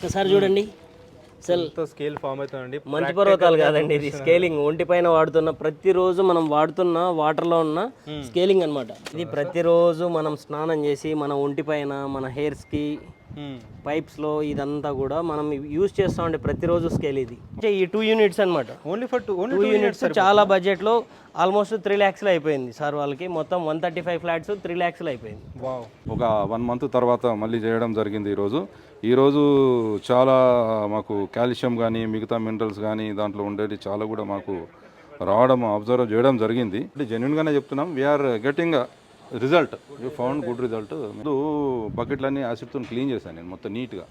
ఒక్కసారి చూడండి. అసలు స్కేల్ ఫామ్ అవుతుందండి మంచు పర్వతాలు కాదండి ఇది. స్కేలింగ్ ఒంటి పైన వాడుతున్న ప్రతిరోజు మనం వాడుతున్న వాటర్లో ఉన్న స్కేలింగ్ అన్నమాట. ఇది ప్రతిరోజు మనం స్నానం చేసి మన ఒంటి పైన మన హెయిర్స్కి పైప్స్లో ఇదంతా కూడా మనం యూజ్ చేస్తా ఉండే ప్రతిరోజు స్కేల్ ఇది. అంటే ఈ టూ యూనిట్స్ అన్నమాట. Only for two only two units చాలా బడ్జెట్లో ఆల్మోస్ట్ త్రీ ల్యాక్స్లో అయిపోయింది సార్ వాళ్ళకి. మొత్తం one thirty five flats three ల్యాక్స్లో అయిపోయింది. వావ్ ఒక వన్ మంత్ తర్వాత మళ్ళీ చేయడం జరిగింది ఈరోజు. ఈరోజు చాలా మాకు కాల్షియం కానీ మిగతా మినరల్స్ కానీ దాంట్లో ఉండేది చాలా కూడా మాకు రావడం అబ్జర్వ్ చేయడం జరిగింది. అంటే జెన్యున్గానే చెప్తున్నాం. We're getting result. You found good result. ముందు బకెట్లన్నీ యాసిడ్తో క్లీన్ చేశాను నేను మొత్తం నీట్గా.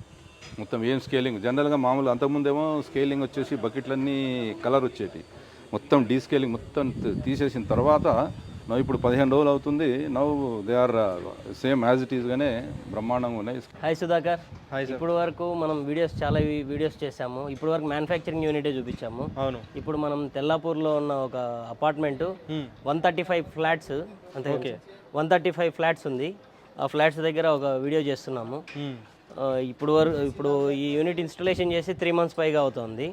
మొత్తం ఏం స్కేలింగ్? జనరల్గా మామూలు అంతకుముందేమో స్కేలింగ్ వచ్చేసి బకెట్లన్నీ కలర్ వచ్చేటి. మొత్తం డీస్కేలింగ్ మొత్తం తీ- తీసేసిన తర్వాత నవ్వు ఇప్పుడు పదిహేను రోజులు అవుతుంది. నవ్వు they are same as it ఈస్గానే బ్రహ్మాండంగా ఉన్నాయి. హాయ్ సుధాకర్. హాయ్ ఇప్పుడు వరకు మనం వీడియోస్ చాలా వీడియోస్ చేసాము ఇప్పుడు వరకు మ్యానుఫ్యాక్చరింగ్ యూనిటే చూపించాము. అవును. ఇప్పుడు మనం తెల్లాపూర్లో ఉన్న ఒక apartment one thirty five flats అంతే okay. One thirty five flats ఉంది. ఆ ఫ్లాట్స్ దగ్గర ఒక వీడియో చేస్తున్నాము. ఇప్పుడు వరకు ఇప్పుడు ఈ యూనిట్ ఇన్స్టలేషన్ చేసి త్రీ మంత్స్ పైగా అవుతుంది.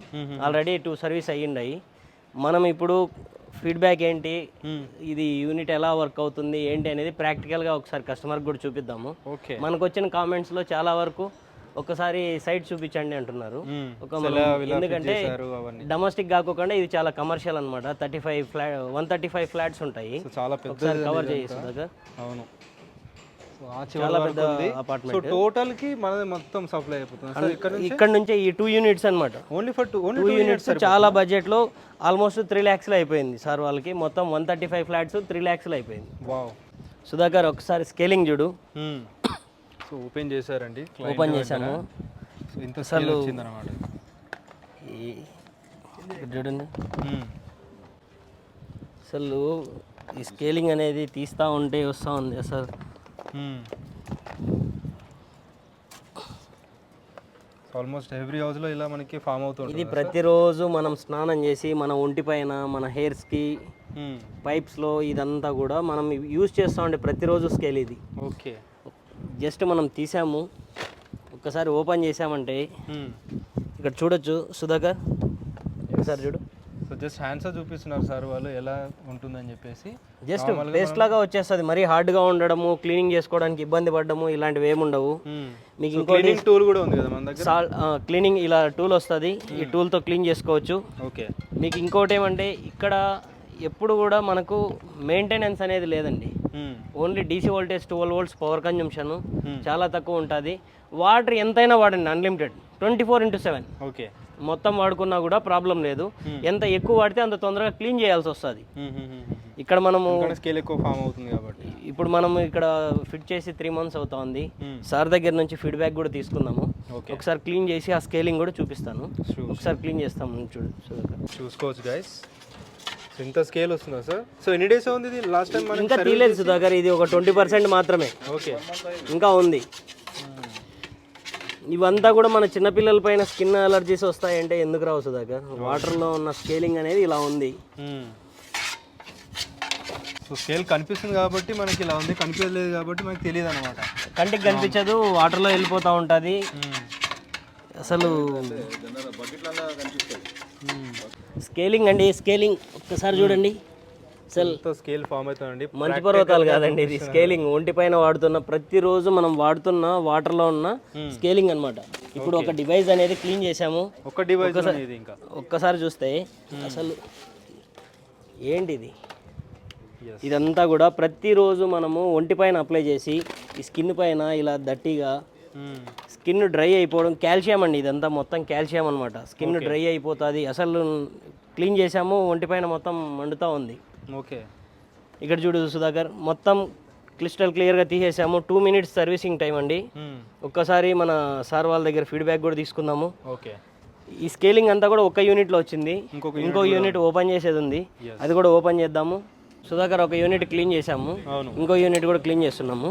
ఆల్రెడీ టూ సర్వీస్ అయ్యిండాయి. మనం ఇప్పుడు ఫీడ్బ్యాక్ ఏంటి? ఇది యూనిట్ ఎలా వర్క్ అవుతుంది? ఏంటి అనేది ప్రాక్టికల్గా ఒకసారి కస్టమర్కి కూడా చూపిద్దాము. ఓకే. మనకు వచ్చిన కామెంట్స్లో చాలా వరకు ఒకసారి సైట్ చూపించండి అంటున్నారు. ఒక ఎందుకంటే డొమెస్టిక్ కాకుండా ఇది చాలా కమర్షియల్ అన్నమాట. Thirty five flat one thirty five flats ఉంటాయి చాలా పెద్ద ఒకసారి కవర్ దగ్గర అవును. చాలా పెద్ద సో అపార్ట్మెంట్ టోటల్కి మనది మొత్తం సప్లై అయిపోతుంది. ఇక్కడ నుంచి ఈ టూ యూనిట్స్ అన్నమాట. Only for two two units చాలా బడ్జెట్లో ఆల్మోస్ట్ త్రీ ల్యాక్స్లో అయిపోయింది సార్ వాళ్ళకి. మొత్తం one thirty five flats three ల్యాక్స్లో అయిపోయింది. వావ్ సుధాకర్ ఒకసారి స్కేలింగ్ చూడు. సో ఓపెన్ చేశారండి ఓపెన్ చేశాము. సో ఇంత స్కేల్ వచ్చింది అనమాట ఈ- ఇక్కడ చూడండి. అసలు ఈ స్కేలింగ్ అనేది తీస్తూ ఉంటే వస్తూ ఉంది అసలు ఆల్మోస్ట్ ఎవ్రీ హౌస్లో ఇలా మనకి ఫామ్ అవుతుంది ఇది ప్రతిరోజు మనం స్నానం చేసి మన ఒంటి పైన మన హెయిర్స్కి పైప్స్లో ఇదంతా కూడా మనం యూజ్ చేస్తూ ఉండే ప్రతిరోజు స్కేల్ ఇది. ఓకే జస్ట్ మనం తీసాము. ఒక్కసారి ఓపెన్ చేసామంటే ఇక్కడ చూడొచ్చు. సుధాకర్ ఒకసారి చూడు. సో జస్ట్ హ్యాండ్స్ చూపిస్తున్నారు సార్ వాళ్ళు ఎలా ఉంటుందని చెప్పేసి. జస్ట్ పేస్ట్ లాగా వచ్చేస్తుంది. మరీ హార్డ్గా ఉండడము క్లీనింగ్ చేసుకోవడానికి ఇబ్బంది పడడము ఇలాంటివి ఏమి ఉండవు. మీకు ఇంకోటి క్లీనింగ్ టూల్ కూడా ఉంది కదా మన దగ్గర? సాల్ క్లీనింగ్ ఇలా టూల్ వస్తుంది. ఈ టూల్తో క్లీన్ చేసుకోవచ్చు. ఓకే. మీకు ఇంకోటి ఏమంటే ఇక్కడ ఎప్పుడు కూడా మనకు మెయింటెనెన్స్ అనేది లేదండి. Only DC voltage twelve volts power consumption చాలా తక్కువ ఉంటుంది. వాటర్ ఎంతైనా వాడండి unlimited twenty four into seven. Okay. మొత్తం వాడుకున్నా కూడా ప్రాబ్లం లేదు. ఎంత ఎక్కువ వాడితే అంత తొందరగా క్లీన్ చేయాల్సి వస్తుంది. ఇక్కడ మనము స్కేల్ ఎక్కువ ఫామ్ అవుతుంది కాబట్టి. ఇప్పుడు మనం ఇక్కడ ఫిట్ చేసి త్రీ మంత్స్ అవుతోంది. సార్ దగ్గర నుంచి ఫీడ్బ్యాక్ కూడా Okay. ఒకసారి క్లీన్ చేసి ఆ స్కేలింగ్ కూడా చూపిస్తాను. ఒకసారి క్లీన్ చేస్తాము చూడు. చూసుకోవచ్చు గైస్ ఇంత స్కేల్ వస్తుందా సార్ సో ఎన్ని డేస్ ఉంది ఇది? లాస్ట్ టైం మనకి ఇంకా తీయలేదు సుధాకర్ ఇది ఒక ట్వంటీ పర్సెంట్ మాత్రమే. ఓకే ఇంకా ఉంది. ఇవంతా కూడా మన చిన్నపిల్లల పైన స్కిన్ అలర్జీస్ వస్తాయంటే ఎందుకు రావు సుధాకర్? వాటర్లో ఉన్న స్కేలింగ్ అనేది ఇలా ఉంది. సో స్కేల్ కనిపిస్తుంది కాబట్టి మనకి ఇలా ఉంది. కనిపించలేదు కాబట్టి మనకి తెలియదు అనమాట కంటికి కనిపించదు వాటర్లో వెళ్ళిపోతూ ఉంటుంది. అసలు స్కేలింగ్ అండి స్కేలింగ్. ఒక్కసారి చూడండి. అసలు స్కేల్ ఫామ్ అవుతుందండి. మంచు పర్వతాలు కాదండి ఇది స్కేలింగ్. ఒంటి పైన వాడుతున్న ప్రతిరోజు మనం వాడుతున్న వాటర్లో ఉన్న స్కేలింగ్ అన్నమాట. ఇప్పుడు ఒక డివైస్ అనేది క్లీన్ చేసాము ఒక డివైస్ ఇది ఇంకా. ఒక్కసారి చూస్తే అసలు ఏంటిది ఇదంతా కూడా ప్రతిరోజు మనము ఒంటి పైన అప్లై చేసి ఈ స్కిన్ పైన ఇలా దట్టిగా స్కిన్ డ్రై అయిపోవడం కాల్షియం అండి ఇదంతా మొత్తం కాల్షియం అనమాట స్కిన్ డ్రై అయిపోతుంది. అసలు క్లీన్ చేసాము ఒంటి పైన మొత్తం మండుతూ ఉంది. ఓకే. ఇక్కడ చూడు సుధాకర్ మొత్తం క్లిస్టల్ క్లియర్గా తీసేసాము. టూ మినిట్స్ సర్వీసింగ్ టైం అండి. ఒక్కసారి మన సార్ వాళ్ళ దగ్గర ఫీడ్బ్యాక్ కూడా తీసుకుందాము. ఓకే. ఈ స్కేలింగ్ అంతా కూడా ఒక యూనిట్లో వచ్చింది. ఇంకొక ఇంకో యూనిట్ ఓపెన్ చేసేది ఉంది. అది కూడా ఓపెన్ చేద్దాము. సుధాకర్ ఒక యూనిట్ క్లీన్ చేసాము ఇంకో యూనిట్ కూడా క్లీన్ చేస్తున్నాము.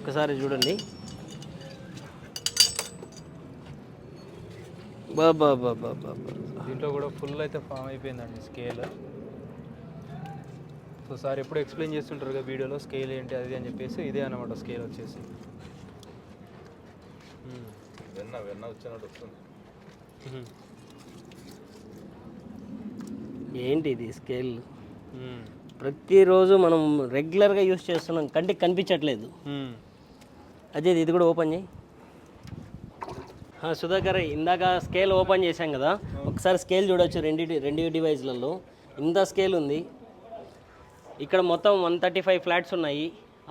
ఒక్కసారి చూడండి. బాబా బాబా బాబా దీంట్లో కూడా ఫుల్ అయితే ఫామ్ అయిపోయిందండి స్కేల్ సో సార్ ఎప్పుడు ఎక్స్ప్లెయిన్ చేస్తుంటారు కదా వీడియోలో స్కేల్ ఏంటి అది అని చెప్పేసి ఇదే అనమాట స్కేల్ వచ్చేసి. వెన్న వెన్న వచ్చినట్టు వస్తుంది. ఏంటి ఇది స్కేల్ ప్రతిరోజు మనం రెగ్యులర్గా యూస్ చేస్తున్నాం కంటికి కనిపించట్లేదు. అదే ఇది కూడా ఓపెన్ చేయి. సుధాకర్ ఇందాక స్కేల్ ఓపెన్ చేశాం కదా. ఒకసారి స్కేల్ చూడొచ్చు రెండు రెండు డివైజ్లలో. ఇంత స్కేల్ ఉంది. ఇక్కడ మొత్తం వన్ థర్టీ ఫైవ్ ఫ్లాట్స్ ఉన్నాయి.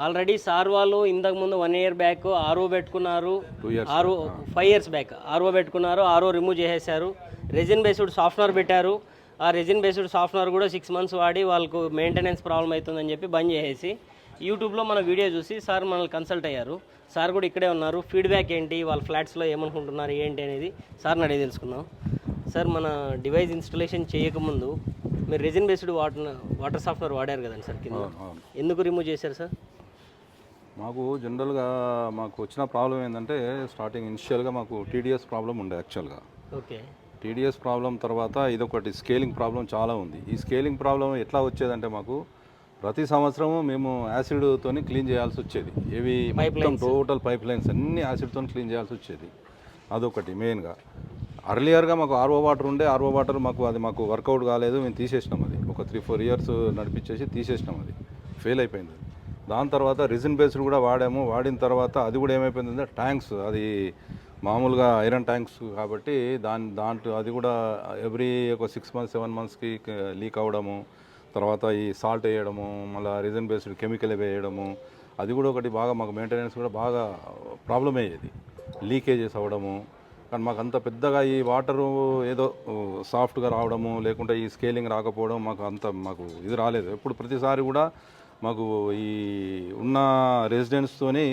ఆల్రెడీ సార్ వాళ్ళు ఇంతకుముందు వన్ ఇయర్ బ్యాక్ ఆర్ఓ పెట్టుకున్నారు. RO five years back RO పెట్టుకున్నారు. ఆర్ఓ రిమూవ్ చేసేసారు రెజిన్ బేస్డ్ సాఫ్ట్వేర్ పెట్టారు. ఆ రెజిన్ బేస్డ్ సాఫ్ట్వేర్ కూడా సిక్స్ మంత్స్ వాడి వాళ్ళకు మెయింటెనెన్స్ ప్రాబ్లం అవుతుందని చెప్పి బంద్ చేసేసి యూట్యూబ్లో మన వీడియో చూసి సార్ మనల్ని కన్సల్ట్ అయ్యారు. సార్ కూడా ఇక్కడే ఉన్నారు. ఫీడ్బ్యాక్ ఏంటి? వాళ్ళ ఫ్లాట్స్లో ఏమనుకుంటున్నారు? ఏంటి అనేది సార్ని అడిగి తెలుసుకుందాం. సార్ మన డివైస్ ఇన్స్టలేషన్ చేయకముందు మీరు resin based water water software వాడారు కదండి సార్ కింద. ఎందుకు రిమూవ్ చేశారు సార్? మాకు జనరల్గా మాకు వచ్చిన ప్రాబ్లం ఏంటంటే స్టార్టింగ్ ఇనిషియల్గా మాకు టీడీఎస్ ప్రాబ్లం ఉండే యాక్చువల్గా. ఓకే. టీడీఎస్ ప్రాబ్లం తర్వాత ఇదొకటి స్కేలింగ్ ప్రాబ్లం చాలా ఉంది. ఈ స్కేలింగ్ ప్రాబ్లం ఎట్లా వచ్చేదంటే మాకు ప్రతి సంవత్సరము మేము యాసిడ్తోని క్లీన్ చేయాల్సి వచ్చేది. ఇవి మొత్తం టోటల్ పైప్ లైన్స్ అన్ని యాసిడ్తో క్లీన్ చేయాల్సి వచ్చేది. అదొకటి మెయిన్గా. అర్లియర్గా మాకు ఆర్ఓ వాటర్ ఉండే ఆర్ఓ వాటర్ మాకు అది మాకు వర్కౌట్ కాలేదు మేము తీసేసినాం అది. ఒక త్రీ ఫోర్ ఇయర్స్ నడిపించేసి తీసేసినాం అది. ఫెయిల్ అయిపోయింది దాని తర్వాత రిజిన్ బేస్డ్ కూడా వాడాము. వాడిన తర్వాత అది కూడా ఏమైపోయిందంటే ట్యాంక్స్. అది మామూలుగా ఐరన్ ట్యాంక్స్ కాబట్టి దాని దాంట్లో అది కూడా ఎవ్రీ ఒక సిక్స్ మంత్స్ సెవెన్ మంత్స్కి లీక్ అవ్వడము. తర్వాత ఈ సాల్ట్ వేయడము మళ్ళీ రిజన్ బేస్డ్ కెమికల్ వేయడము అది కూడా ఒకటి బాగా మాకు మెయింటెనెన్స్ కూడా బాగా ప్రాబ్లం అయ్యేది. లీకేజెస్ అవ్వడము కానీ మాకు అంత పెద్దగా ఈ వాటరు ఏదో సాఫ్ట్గా రావడము లేకుంటే ఈ స్కేలింగ్ రాకపోవడం మాకు అంత మాకు ఇది రాలేదు. ఎప్పుడు ప్రతిసారి కూడా మాకు ఈ ఉన్న రెసిడెంట్స్తోని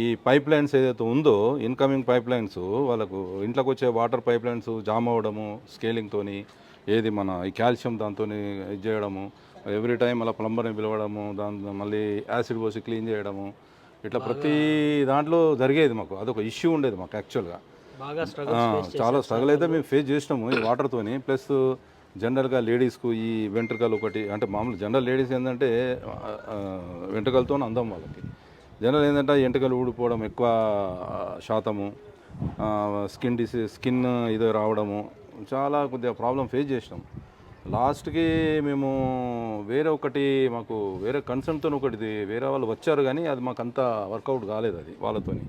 ఈ పైప్ లైన్స్ ఏదైతే ఉందో ఇన్కమింగ్ పైప్ లైన్స్ వాళ్ళకు ఇంట్లోకి వచ్చే వాటర్ పైప్ లైన్స్ జామ్ అవ్వడము స్కేలింగ్తోని ఏది మన ఈ కాల్షియం దాంతో ఇది చేయడము ఎవ్రీ టైం అలా ప్లంబర్ని పిలవడము దాని మళ్ళీ యాసిడ్ పోసి క్లీన్ చేయడము ఇట్లా ప్రతి దాంట్లో జరిగేది మాకు. అదొక ఇష్యూ ఉండేది మాకు యాక్చువల్గా. చాలా స్ట్రగుల్ అయితే మేము ఫేస్ చేసినాము ఈ వాటర్తోని ప్లస్ జనరల్గా లేడీస్కు ఈ వెంట్రుకలు ఒకటి అంటే మామూలు జనరల్ లేడీస్ ఏంటంటే వెంట్రుకలతో అందం వాళ్ళకి. జనరల్ ఏంటంటే ఎంట్రుకలు ఊడిపోవడం ఎక్కువ శాతము స్కిన్ డిసీజ్ స్కిన్ ఇది రావడము చాలా కొద్దిగా ప్రాబ్లం ఫేస్ చేసినాం. లాస్ట్కి మేము వేరే ఒకటి మాకు వేరే కన్సర్న్తో ఒకటి వేరే వాళ్ళు వచ్చారు కానీ అది మాకు అంత వర్కౌట్ కాలేదు అది వాళ్ళతోని.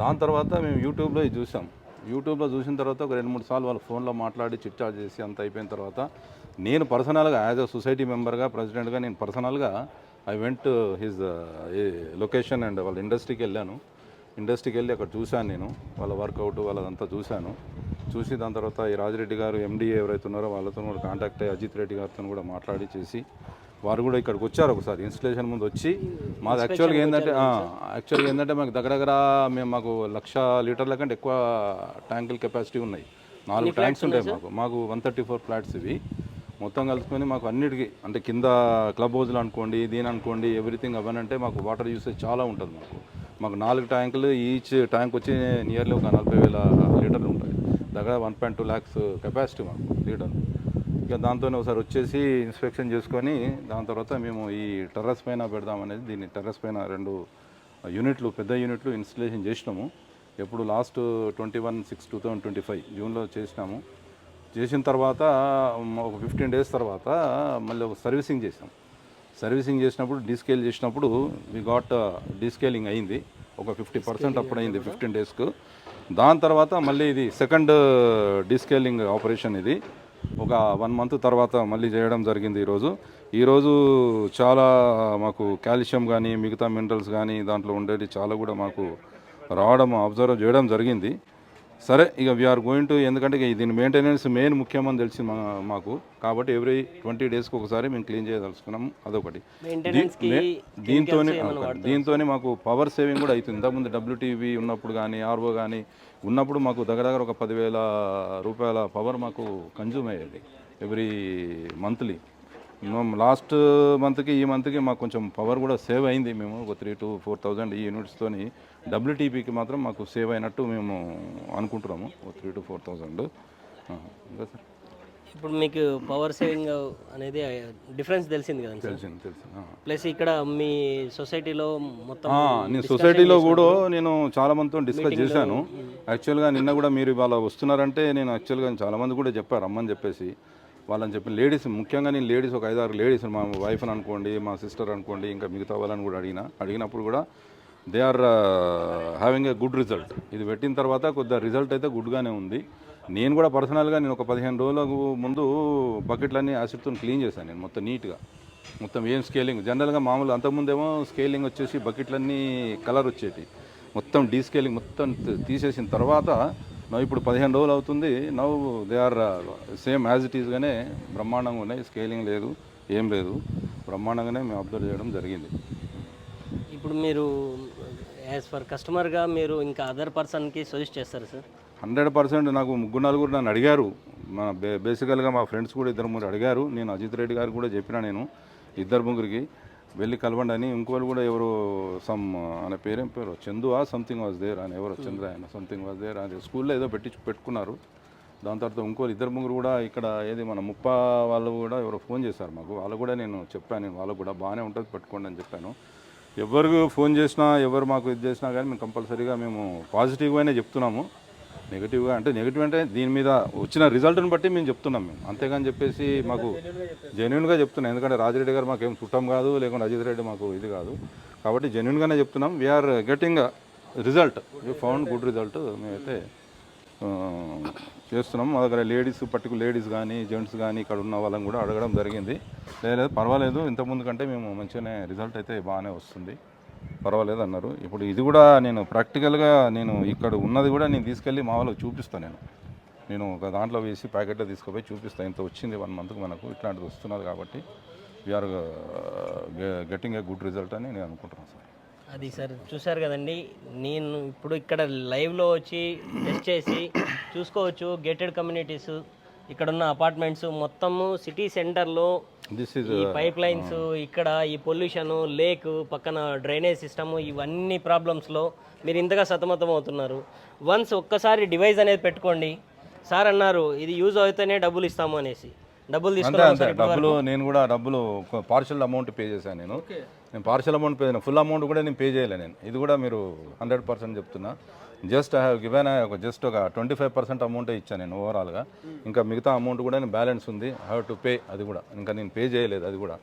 దాని తర్వాత మేము యూట్యూబ్లో ఇది చూసాం. యూట్యూబ్లో చూసిన తర్వాత ఒక రెండు మూడు సార్లు వాళ్ళ ఫోన్లో మాట్లాడి చిట్చాట్ చేసి అంత అయిపోయిన తర్వాత నేను పర్సనల్గా యాజ్ అ సొసైటీ మెంబర్గా ప్రెసిడెంట్గా నేను పర్సనల్గా I went his location and వాళ్ళ ఇండస్ట్రీకి వెళ్ళాను. ఇండస్ట్రీకి వెళ్ళి అక్కడ చూశాను నేను. వాళ్ళ వర్కౌట్ వాళ్ళదంతా చూశాను. చూసి దాని తర్వాత ఈ రాజిరెడ్డి గారు ఎండి ఎవరైతే ఉన్నారో వాళ్ళతో కూడా కాంటాక్ట్ అయ్యి అజిత్ రెడ్డి గారితో కూడా మాట్లాడి చేసి వారు కూడా ఇక్కడికి వచ్చారు ఒకసారి. ఇన్స్టలేషన్ ముందు వచ్చి మాది యాక్చువల్గా ఏంటంటే యాక్చువల్గా ఏంటంటే మాకు దగ్గర దగ్గర మేము మాకు లక్ష లీటర్ల కంటే ఎక్కువ ట్యాంకుల కెపాసిటీ ఉన్నాయి. నాలుగు ట్యాంక్స్ ఉంటాయి మాకు. మాకు వన్ థర్టీ ఫోర్ ఫ్లాట్స్ ఇవి. మొత్తం కలుసుకొని మాకు అన్నిటికీ అంటే కింద క్లబ్ హౌజ్లు అనుకోండి దీని అనుకోండి ఎవ్రీథింగ్ అవనంటే మాకు వాటర్ యూసేజ్ చాలా ఉంటుంది మాకు. మాకు నాలుగు ట్యాంకులు ఈచ్ ట్యాంక్ వచ్చి నియర్లీ ఒక నలభై వేల దగ్గర one point two lakhs capacity మాకు లీటర్. ఇక దాంతోనే ఒకసారి వచ్చేసి ఇన్స్పెక్షన్ చేసుకొని దాని తర్వాత మేము ఈ టెర్రస్ పైన పెడదామనేది దీన్ని టెర్రస్ పైన రెండు యూనిట్లు పెద్ద యూనిట్లు ఇన్స్టలేషన్ చేసినాము. ఎప్పుడు last twenty one six two thousand twenty five జూన్లో చేసినాము. చేసిన తర్వాత ఒక ఫిఫ్టీన్ డేస్ తర్వాత మళ్ళీ ఒక సర్వీసింగ్ చేసాం సర్వీసింగ్ చేసినప్పుడు డీస్కేల్ చేసినప్పుడు వి గాట్ డీస్కేలింగ్ అయింది. ఒక ఫిఫ్టీ పర్సెంట్ అప్పుడు అయింది ఫిఫ్టీన్ డేస్కు. దాని తర్వాత మళ్ళీ ఇది సెకండ్ డీస్కేలింగ్ ఆపరేషన్ ఇది. ఒక వన్ మంత్ తర్వాత మళ్ళీ చేయడం జరిగింది ఈరోజు. ఈరోజు చాలా మాకు కాల్షియం కానీ మిగతా మినరల్స్ కానీ దాంట్లో ఉండేది చాలా కూడా మాకు రావడం అబ్జర్వ్ చేయడం జరిగింది. సరే ఇక వీఆర్ గోయింగ్ టు ఎందుకంటే ఇక దీని మెయింటెనెన్స్ మెయిన్ ముఖ్యమని తెలిసింది మా మాకు. కాబట్టి ఎవ్రీ ట్వంటీ డేస్కి ఒకసారి మేము క్లీన్ చేయదలుచుకున్నాం అదొకటి. దీంతోనే దీంతోనే మాకు పవర్ సేవింగ్ కూడా అవుతుంది. ఇంతకుముందు డబ్ల్యూటీవీ ఉన్నప్పుడు కానీ ఆర్ఓ కానీ ఉన్నప్పుడు మాకు దగ్గర దగ్గర ఒక పదివేల రూపాయల పవర్ మాకు కన్జ్యూమ్ అయ్యేది ఎవ్రీ మంత్లీ లాస్ట్ మంత్కి ఈ మంత్కి మాకు కొంచెం పవర్ కూడా సేవ్ అయింది. మేము ఒక త్రీ టు ఫోర్ థౌజండ్ ఈ యూనిట్స్తోని డబ్ల్యూటీపీకి మాత్రం మాకు సేవ్ అయినట్టు మేము అనుకుంటున్నాము. Three to four thousand. ఇంకా సార్? ఇప్పుడు మీకు పవర్ సేవింగ్ అనేది డిఫరెన్స్ తెలిసింది కదా తెలిసింది తెలిసింది. ప్లస్ ఇక్కడ మీ సొసైటీలో మొత్తం నేను సొసైటీలో కూడా నేను చాలా మందితో డిస్కస్ చేశాను. యాక్చువల్గా నిన్న కూడా మీరు ఇవాళ వస్తున్నారంటే నేను యాక్చువల్గా చాలా మంది కూడా చెప్పారు రమ్మని చెప్పేసి. వాళ్ళని చెప్పి లేడీస్ ముఖ్యంగా నేను లేడీస్ ఒక ఐదారు లేడీస్ మా వైఫ్ అని అనుకోండి మా సిస్టర్ అనుకోండి ఇంకా మిగతా వాళ్ళని కూడా అడిగిన. అడిగినప్పుడు కూడా they are having a good result ఇది పెట్టిన తర్వాత కొద్దిగా రిజల్ట్ అయితే గుడ్గానే ఉంది. నేను కూడా పర్సనల్గా నేను ఒక పదిహేను రోజులకు ముందు బకెట్లన్నీ యాసిడ్తో క్లీన్ చేశాను నేను మొత్తం నీట్గా. మొత్తం ఏం స్కేలింగ్ జనరల్గా మామూలు అంతకుముందేమో స్కేలింగ్ వచ్చేసి బకెట్లన్నీ కలర్ వచ్చేటి. మొత్తం డీస్కేలింగ్ మొత్తం తీసేసిన తర్వాత నవ్వు ఇప్పుడు పదిహేను రోజులు అవుతుంది. నవ్వు they are same as it ఈస్గానే బ్రహ్మాండంగా ఉన్నాయి. స్కేలింగ్ లేదు ఏం లేదు. బ్రహ్మాండంగానే మేము అబ్జర్వ్ చేయడం జరిగింది. ఇప్పుడు మీరు యాజ్ ఫర్ కస్టమర్గా మీరు ఇంకా అదర్ పర్సన్కి సజెస్ట్ చేస్తారు సార్ హండ్రెడ్ పర్సెంట్ నాకు ముగ్గురు నలుగురు నన్ను అడిగారు. మన బే బేసికల్గా మా ఫ్రెండ్స్ కూడా ఇద్దరు ముగ్గురు అడిగారు. నేను అజిత్ రెడ్డి గారు కూడా చెప్పిన నేను ఇద్దరు ముగ్గురికి. వెళ్ళి కలవండి అని ఇంకోళ్ళు కూడా ఎవరు సమ్ అనే పేరేం పేరు? చందువా? ఆ సంథింగ్ వాజ్ దేర్ అని ఎవరో చంద్ర ఆయన సంథింగ్ వాజ్ దేర్ అని స్కూల్లో ఏదో పెట్టి పెట్టుకున్నారు. దాని తర్వాత ఇంకోరు ఇద్దరు ముగ్గురు కూడా ఇక్కడ ఏది మన ముప్ప వాళ్ళు కూడా ఎవరో ఫోన్ చేశారు మాకు. వాళ్ళు కూడా నేను చెప్పాను వాళ్ళు వాళ్ళకు కూడా బాగానే ఉంటుంది పెట్టుకోండి అని చెప్పాను. ఎవరు ఫోన్ చేసినా ఎవరు మాకు ఇది చేసినా కానీ మేము కంపల్సరీగా మేము పాజిటివ్గానే చెప్తున్నాము. నెగిటివ్గా అంటే నెగిటివ్ అంటే దీని మీద వచ్చిన రిజల్ట్ని బట్టి మేము చెప్తున్నాం మేము. అంతేగాని చెప్పేసి మాకు జెన్యున్గా చెప్తున్నాం. ఎందుకంటే రాజిరెడ్డి గారు మాకేం చుట్టం కాదు లేకుంటే అజిత్ రెడ్డి మాకు ఇది కాదు. కాబట్టి జెన్యున్గానే చెప్తున్నాం. We're getting result you found good result మేమైతే చేస్తున్నాం. మా దగ్గర లేడీస్ పర్టికులర్ లేడీస్ కానీ జెంట్స్ కానీ ఇక్కడ ఉన్న వాళ్ళని కూడా అడగడం జరిగింది. లేదు పర్వాలేదు. ఇంతకుముందు కంటే మేము మంచిగానే రిజల్ట్ అయితే బాగానే వస్తుంది. పర్వాలేదు అన్నారు. ఇప్పుడు ఇది కూడా నేను ప్రాక్టికల్గా నేను ఇక్కడ ఉన్నది కూడా నేను తీసుకెళ్ళి మా వాళ్ళకి చూపిస్తాను నేను. నేను ఒక దాంట్లో వేసి ప్యాకెట్లో తీసుకుపోయి చూపిస్తాను ఇంత వచ్చింది వన్ మంత్కి మనకు. ఇట్లాంటిది వస్తున్నది కాబట్టి we're getting a good result అని నేను అనుకుంటున్నాను సార్. అది సార్ చూశారు కదండి. నేను ఇప్పుడు ఇక్కడ లైవ్లో వచ్చి టెస్ట్ చేసి చూసుకోవచ్చు గేటెడ్ కమ్యూనిటీస్ ఇక్కడ ఉన్న అపార్ట్మెంట్స్ మొత్తము సిటీ సెంటర్లో ఈ పైప్ లైన్స్ ఇక్కడ ఈ పొల్యూషన్ లేక్ పక్కన డ్రైనేజ్ సిస్టమ్ ఇవన్నీ ప్రాబ్లమ్స్లో మీరు ఇంతగా సతమతం అవుతున్నారు. వన్స్ ఒక్కసారి డివైస్ అనేది పెట్టుకోండి. సార్ అన్నారు ఇది యూజ్ అవుతేనే డబ్బులు ఇస్తాము అనేసి. డబ్బులు అంతే తీసుకున్నాం అంతే. డబ్బులు నేను కూడా డబ్బులు పార్షల్ అమౌంట్ పే చేశాను నేను. నేను partial amount pay full amount కూడా నేను పే చేయలే నేను. ఇది కూడా మీరు హండ్రెడ్ పర్సెంట్ చెప్తున్నా. జస్ట్ ఐ హ్యావ్ గివెన్ ఒక జస్ట్ ఒక ట్వంటీ ఫైవ్ పర్సెంట్ అమౌంటే ఇచ్చాను నేను ఓవరాల్గా ఇంకా మిగతా అమౌంట్ కూడా నేను బ్యాలెన్స్ ఉంది. హ్యావ్ టు పే అది కూడా. ఇంకా నేను పే చేయలేదు అది కూడా.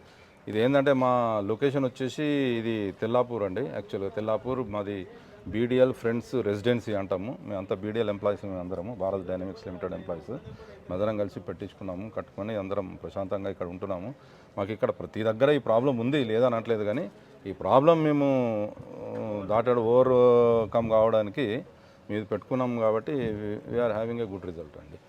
ఇది ఏంటంటే మా లొకేషన్ వచ్చేసి ఇది తెల్లాపూర్ అండి. యాక్చువల్గా తెల్లాపూర్ మాది బీడిఎల్ ఫ్రెండ్స్ రెసిడెన్సీ అంటాము మేమంతా బీడిఎల్ ఎంప్లాయీస్ మేము అందరము భారత్ డైనమిక్స్ లిమిటెడ్ ఎంప్లాయీస్ అందరం కలిసి పెట్టించుకున్నాము కట్టుకొని అందరం ప్రశాంతంగా ఇక్కడ ఉంటున్నాము మాకు ఇక్కడ ప్రతి దగ్గర ఈ ప్రాబ్లం ఉంది లేదనట్లేదు కానీ ఈ ప్రాబ్లం మేము దాటాడు ఓవర్ కమ్ కావడానికి మీరు పెట్టుకున్నాం కాబట్టి we're having a good result అండి